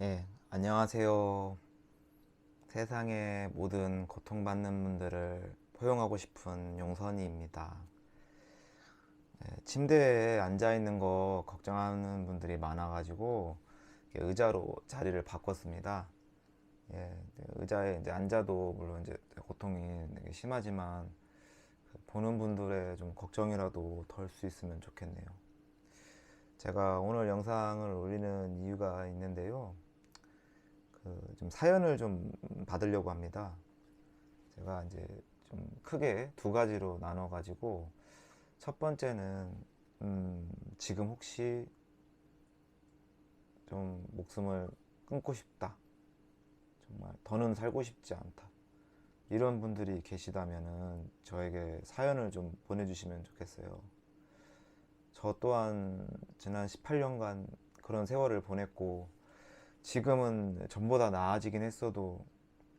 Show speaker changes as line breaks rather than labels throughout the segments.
예, 안녕하세요. 세상의 모든 고통받는 분들을 포용하고 싶은 용선이입니다. 예, 침대에 앉아 있는 거 걱정하는 분들이 많아가지고 의자로 자리를 바꿨습니다. 예, 의자에 이제 앉아도 물론 이제 고통이 되게 심하지만 그 보는 분들의 좀 걱정이라도 덜 수 있으면 좋겠네요. 제가 오늘 영상을 올리는 이유가 있는데요. 그 좀 사연을 좀 받으려고 합니다. 제가 이제 좀 크게 두 가지로 나눠 가지고 첫 번째는 음 지금 혹시 좀 목숨을 끊고 싶다. 정말 더는 살고 싶지 않다. 이런 분들이 계시다면은 저에게 사연을 좀 보내주시면 좋겠어요. 저 또한 지난 18년간 그런 세월을 보냈고 지금은 전보다 나아지긴 했어도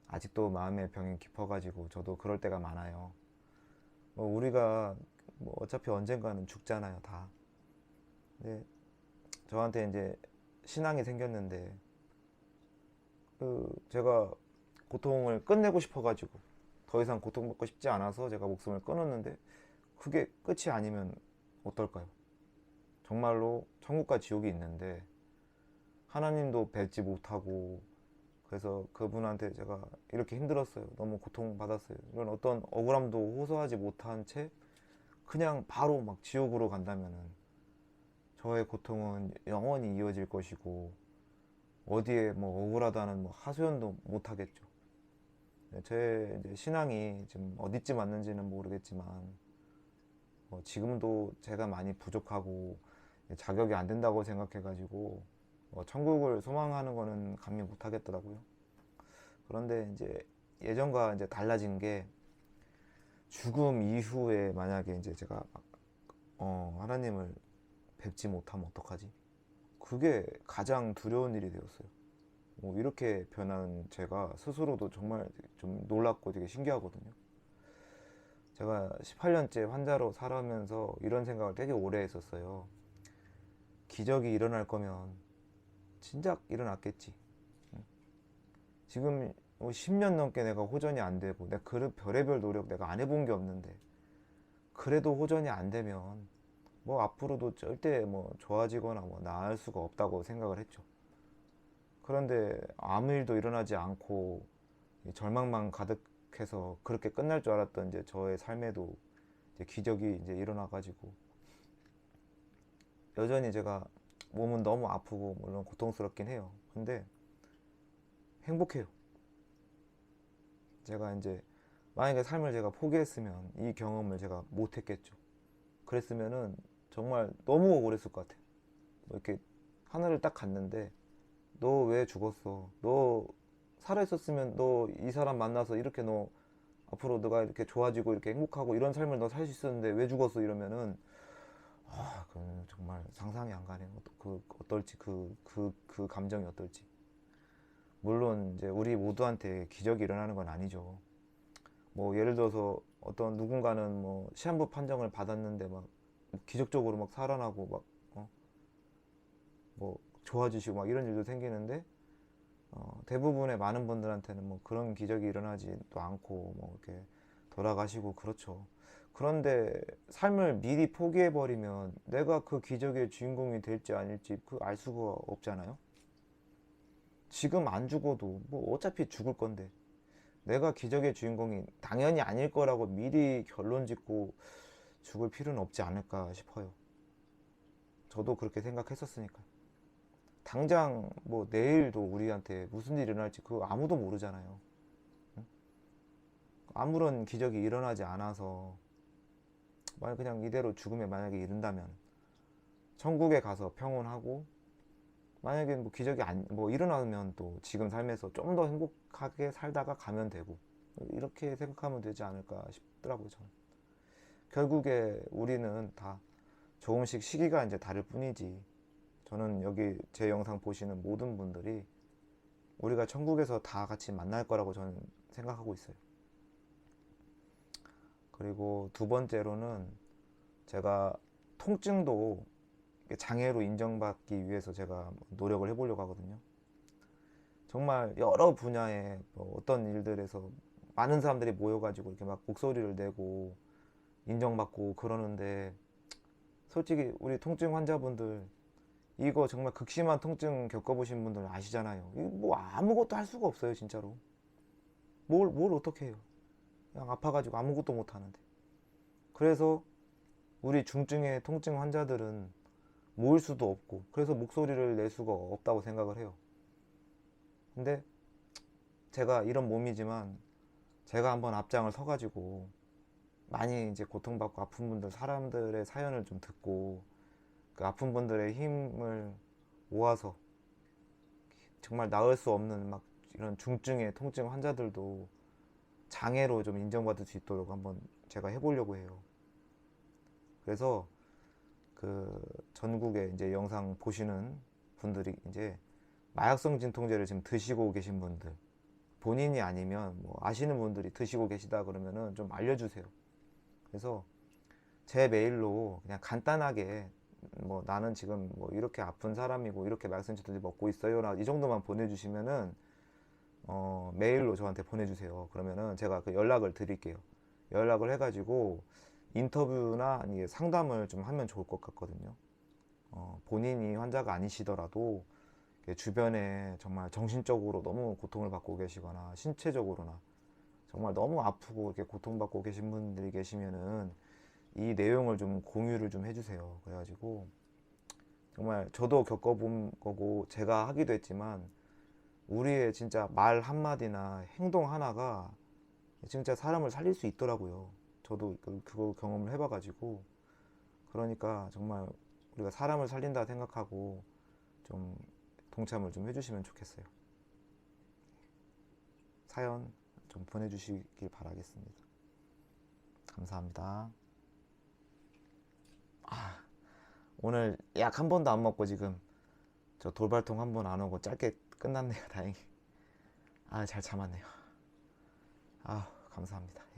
아직도 마음의 병이 깊어가지고 저도 그럴 때가 많아요. 뭐 우리가 뭐 어차피 언젠가는 죽잖아요, 다. 근데 저한테 이제 신앙이 생겼는데 그 제가 고통을 끝내고 싶어가지고 더 이상 고통받고 싶지 않아서 제가 목숨을 끊었는데 그게 끝이 아니면 어떨까요? 정말로 천국과 지옥이 있는데 하나님도 뵙지 못하고 그래서 그분한테 제가 이렇게 힘들었어요. 너무 고통받았어요. 이런 어떤 억울함도 호소하지 못한 채 그냥 바로 막 지옥으로 간다면은 저의 고통은 영원히 이어질 것이고 어디에 뭐 억울하다는 뭐 하소연도 못 하겠죠. 네, 제 신앙이 지금 어디쯤 왔는지는 모르겠지만 뭐 지금도 제가 많이 부족하고 자격이 안 된다고 생각해가지고 뭐 천국을 소망하는 거는 감히 못 하겠더라고요. 그런데 이제 예전과 이제 달라진 게 죽음 이후에 만약에 이제 제가 막, 어, 하나님을 뵙지 못하면 어떡하지? 그게 가장 두려운 일이 되었어요. 뭐 이렇게 변한 제가 스스로도 정말 좀 놀랍고 되게 신기하거든요. 제가 18년째 환자로 살아면서 이런 생각을 되게 오래 했었어요. 기적이 일어날 거면 진작 일어났겠지. 응? 지금 뭐 10년 넘게 내가 호전이 안 되고 내가 그 별의별 노력 내가 안 해본 게 없는데 그래도 호전이 안 되면 뭐 앞으로도 절대 뭐 좋아지거나 뭐 나을 수가 없다고 생각을 했죠. 그런데 아무 일도 일어나지 않고 절망만 가득해서 그렇게 끝날 줄 알았던 이제 저의 삶에도 이제 기적이 이제 일어나가지고 여전히 제가 몸은 너무 아프고 물론 고통스럽긴 해요. 근데 행복해요. 제가 이제 만약에 삶을 제가 포기했으면 이 경험을 제가 못했겠죠. 그랬으면은 정말 너무 억울했을 것 같아요. 뭐 이렇게 하늘을 딱 갔는데 너 왜 죽었어? 너 살아있었으면 너 이 사람 만나서 이렇게 너 앞으로 너가 이렇게 좋아지고 이렇게 행복하고 이런 삶을 너 살 수 있었는데 왜 죽었어? 이러면은 아, 그건 정말 상상이 안 가네요. 그 어떨지 그그 그 감정이 어떨지. 물론 이제 우리 모두한테 기적이 일어나는 건 아니죠. 뭐 예를 들어서 어떤 누군가는 뭐 시한부 판정을 받았는데 막 기적적으로 막 살아나고 막 어? 뭐 좋아지시고 막 이런 일도 생기는데 어, 대부분의 많은 분들한테는 뭐 그런 기적이 일어나지도 않고 뭐 이렇게 돌아가시고 그렇죠. 그런데 삶을 미리 포기해 버리면 내가 그 기적의 주인공이 될지 아닐지 그 알 수가 없잖아요. 지금 안 죽어도 뭐 어차피 죽을 건데 내가 기적의 주인공이 당연히 아닐 거라고 미리 결론 짓고 죽을 필요는 없지 않을까 싶어요. 저도 그렇게 생각했었으니까. 당장 뭐 내일도 우리한테 무슨 일이 일어날지 그거 아무도 모르잖아요. 응? 아무런 기적이 일어나지 않아서 만약 그냥 이대로 죽음에 만약에 이른다면 천국에 가서 평온하고 만약에 뭐 기적이 안, 뭐 일어나면 또 지금 삶에서 좀 더 행복하게 살다가 가면 되고 이렇게 생각하면 되지 않을까 싶더라고요 저는. 결국에 우리는 다 조금씩 시기가 이제 다를 뿐이지 저는 여기 제 영상 보시는 모든 분들이 우리가 천국에서 다 같이 만날 거라고 저는 생각하고 있어요 그리고 두 번째로는 제가 통증도 장애로 인정받기 위해서 제가 노력을 해보려고 하거든요. 정말 여러 분야에 뭐 어떤 일들에서 많은 사람들이 모여가지고 이렇게 막 목소리를 내고 인정받고 그러는데 솔직히 우리 통증 환자분들 이거 정말 극심한 통증 겪어보신 분들 아시잖아요. 뭐 아무것도 할 수가 없어요, 진짜로. 뭘, 뭘 어떻게 해요? 그냥 아파가지고 아무것도 못 하는데. 그래서 우리 중증의 통증 환자들은 모일 수도 없고, 그래서 목소리를 낼 수가 없다고 생각을 해요. 근데 제가 이런 몸이지만 제가 한번 앞장을 서가지고 많이 이제 고통받고 아픈 분들, 사람들의 사연을 좀 듣고 그 아픈 분들의 힘을 모아서 정말 나을 수 없는 막 이런 중증의 통증 환자들도 장애로 좀 인정받을 수 있도록 한번 제가 해보려고 해요. 그래서 그 전국에 이제 영상 보시는 분들이 이제 마약성 진통제를 지금 드시고 계신 분들 본인이 아니면 뭐 아시는 분들이 드시고 계시다 그러면은 좀 알려주세요. 그래서 제 메일로 그냥 간단하게 뭐 나는 지금 뭐 이렇게 아픈 사람이고 이렇게 마약성 진통제 먹고 있어요 나 이 정도만 보내주시면은 어 메일로 저한테 보내주세요. 그러면은 제가 그 연락을 드릴게요. 연락을 해가지고 인터뷰나 아니 상담을 좀 하면 좋을 것 같거든요. 어, 본인이 환자가 아니시더라도 주변에 정말 정신적으로 너무 고통을 받고 계시거나 신체적으로나 정말 너무 아프고 이렇게 고통받고 계신 분들이 계시면은 이 내용을 좀 공유를 좀 해주세요. 그래가지고 정말 저도 겪어본 거고 제가 하기도 했지만 우리의 진짜 말 한마디나 행동 하나가 진짜 사람을 살릴 수 있더라고요. 저도 그- 그거 경험을 해봐가지고 그러니까 정말 우리가 사람을 살린다 생각하고 좀 동참을 좀 해주시면 좋겠어요. 사연 좀 보내주시길 바라겠습니다. 감사합니다. 아, 오늘 약 한 번도 안 먹고 지금 저 돌발통 한 번 안 오고 짧게 끝났네요. 다행히. 아, 잘 참았네요. 아, 감사합니다. 예.